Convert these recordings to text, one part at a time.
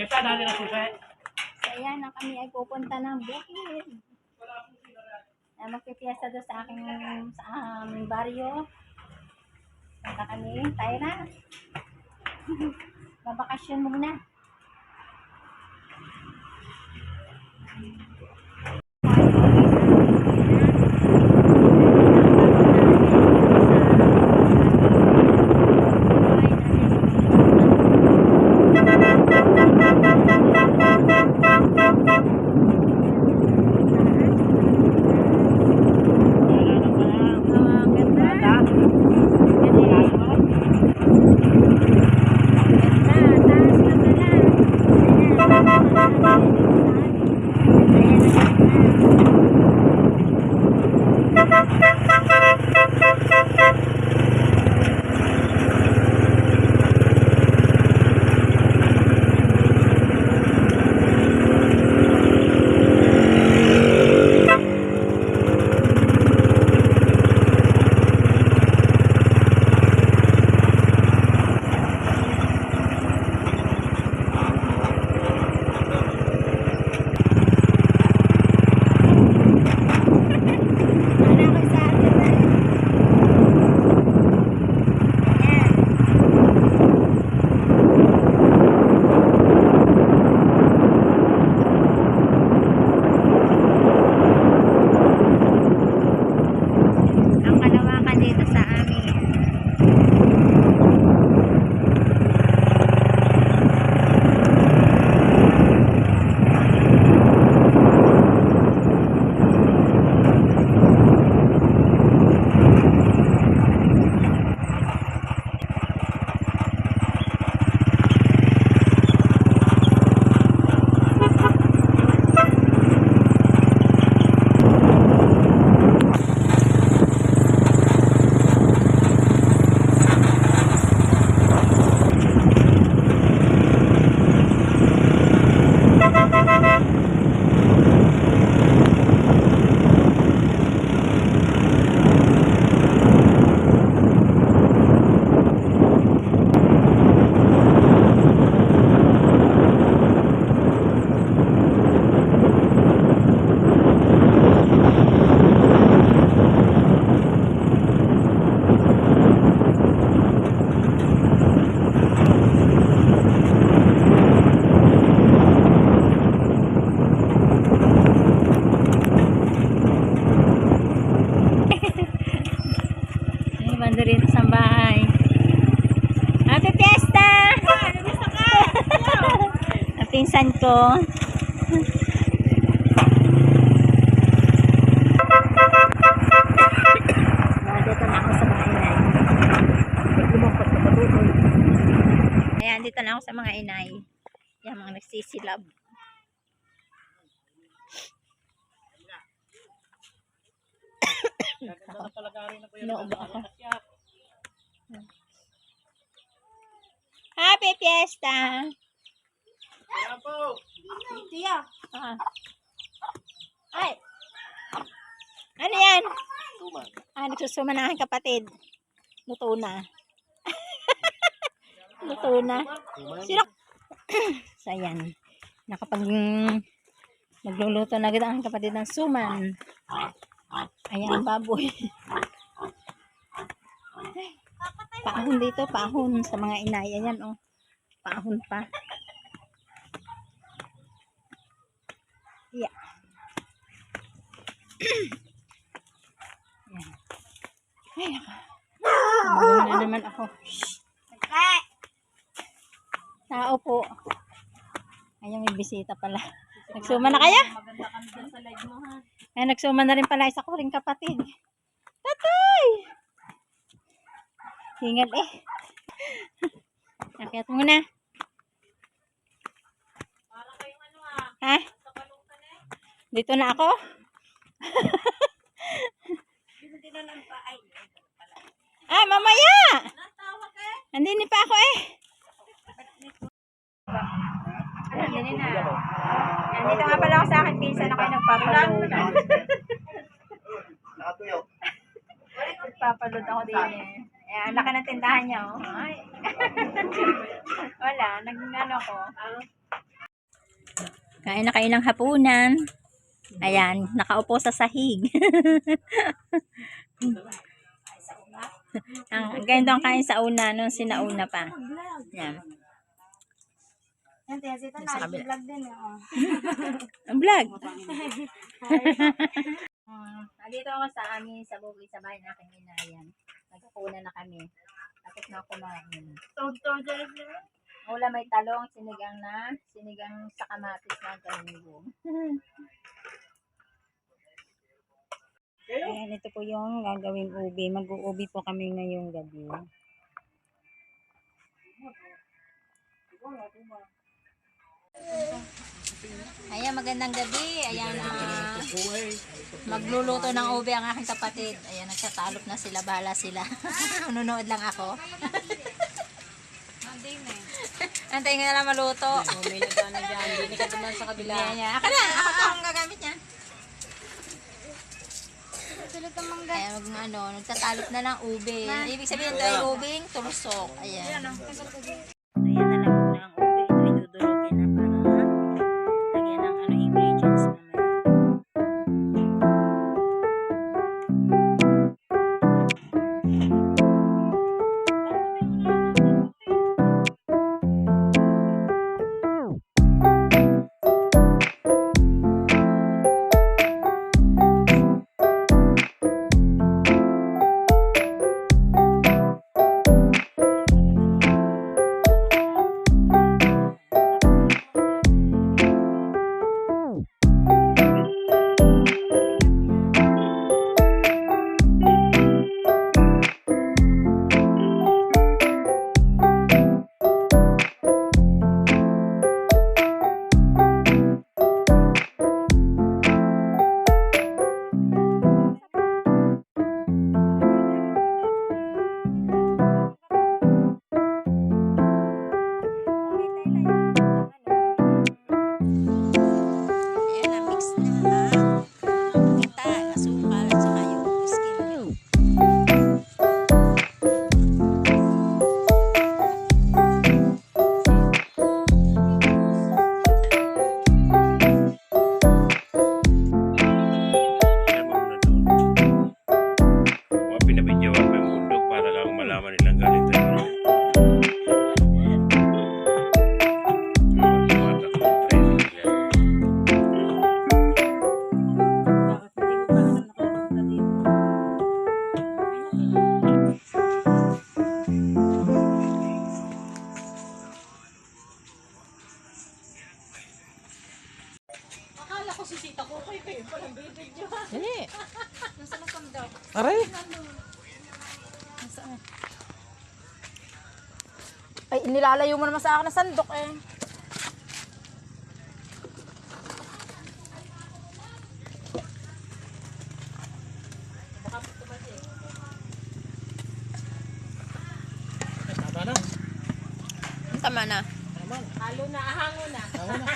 Siyempre, dali na susi. So, ayan, na kami ay pupunta ng bukid. Na magpipiesta doon sa aking sa aming baryo. Punta kami, tayo na. Babakasyon muna. Ah, pa doon. Ayan, dito na ako sa mga inay. Yan, mga nagsisilab. Noob ako. Happy Fiesta! Tiya. Ah. Ay. Ano yan? Ah, nagsusuma na aking kapatid. Luto na. Luto na. Sino? so, ayan. Nakapag nagluluto na agad ang kapatid ng suman. Ayan ang baboy. Paahon dito, paahon sa mga inay. Ayan, oh. Paahon pa. Yeah. Ayan. Ay, naka. Tumulong na naman ako. Tao po. Ayun, may bisita pala. Nagsuma na kaya? Ay, nagsuma na rin pala isa ko rin kapatid. Tatay! Hingal eh. Akyat muna. Ha? Dito na ako? ah, mamaya! Andini pa ako eh. Andini na. Nandito nga pala ako sa akin, pinsan ako yung nagpapaload. Nakatuyo. Nagpapaload ako din eh. Eh, laki ng tindahan niya, oh. Ay. Wala, nag ano ko. Kain na kayo ng hapunan. Ayan, nakaupo sa sahig. ang ganito ang kain sa una, nung sinauna pa. Yan. Yan, Sa na. kabila. Vlog din. eh, Oh. Ang vlog. Ah, Nandito ako sa amin sa bukid sa bahay ng aking inayan. Nagkakuna na kami. Tapos na kumain. Rin. Ula may talong, sinigang na, sinigang sa kamatis na galunggong. Ayan, ito po yung gagawing ubi. Mag-uubi po kami ngayong gabi. Ayan, magandang gabi. Ayan, ah, magluluto ng ube ang aking kapatid. Ayan, nagsatalop na sila. Bahala sila. Nunood lang ako. Antayin nga na lang maluto. Hindi ka duman sa kabila. Ayan, ayan. Ako na, ako po ang gagamit niya. Tulad ng mangga. Ayan, mag, ano, nagtatalop na ng ube. Ibig sabihin ito ay ubing tulusok. Ayan. Ayan na lang Ay, nilalayo mo naman sa akin na sandok eh. Tama na. Tama na. Halo na, ahango na. Tama na.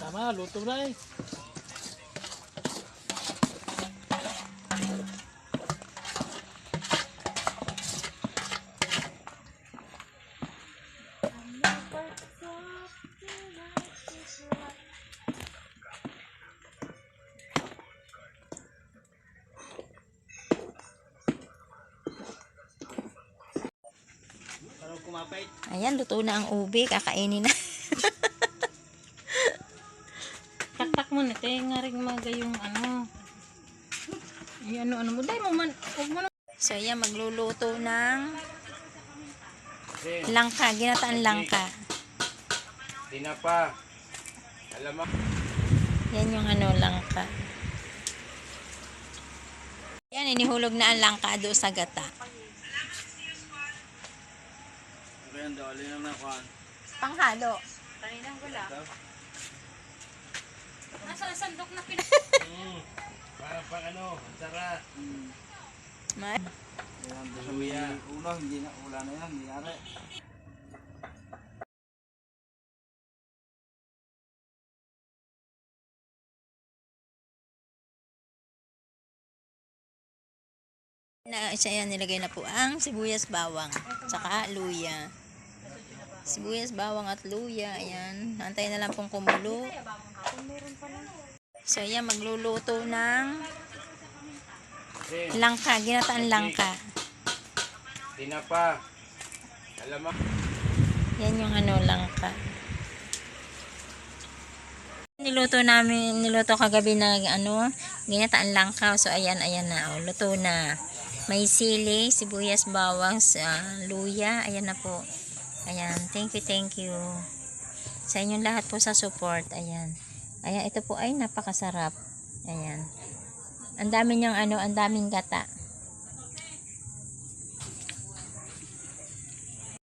Tama, luto na eh. Ayan, luto na ang ube. Kakainin na. Taktak mo na, tayo nga rin mga yung ano. Ay, ano, ano mo. Dahil mo man, huwag mo na. So, ayan, magluluto ng langka. Ginataan langka. Tinapa. Alam mo. Yan yung ano, langka. Yan, inihulog na ang langka doon sa gata. Ayan, dali na na kuhan. Panghalo. Kaninang gula. Nasa sandok na pin... Mm. Para pang ano, ang sarap. Ma- Luya. Ulo, hindi na, wala na yan, hindi na Na, siya yan, nilagay na po ang sibuyas bawang. Tsaka luya. Sibuyas bawang at luya. Ayan. Antayin na lang pong kumulo. So, ayan, magluluto ng langka. Ginataan langka. Tinapa. Alam mo. Yan yung ano, langka. Niluto namin, niluto kagabi na ano, ginataan langka. So, ayan, ayan na. Oh, luto na. May sili, sibuyas, bawang, sa luya. Ayan na po. Ayan. Thank you, thank you. Sa inyong lahat po sa support. Ayan. Ayan, ito po ay napakasarap. Ayan. Ang dami niyang ano, ang daming gata.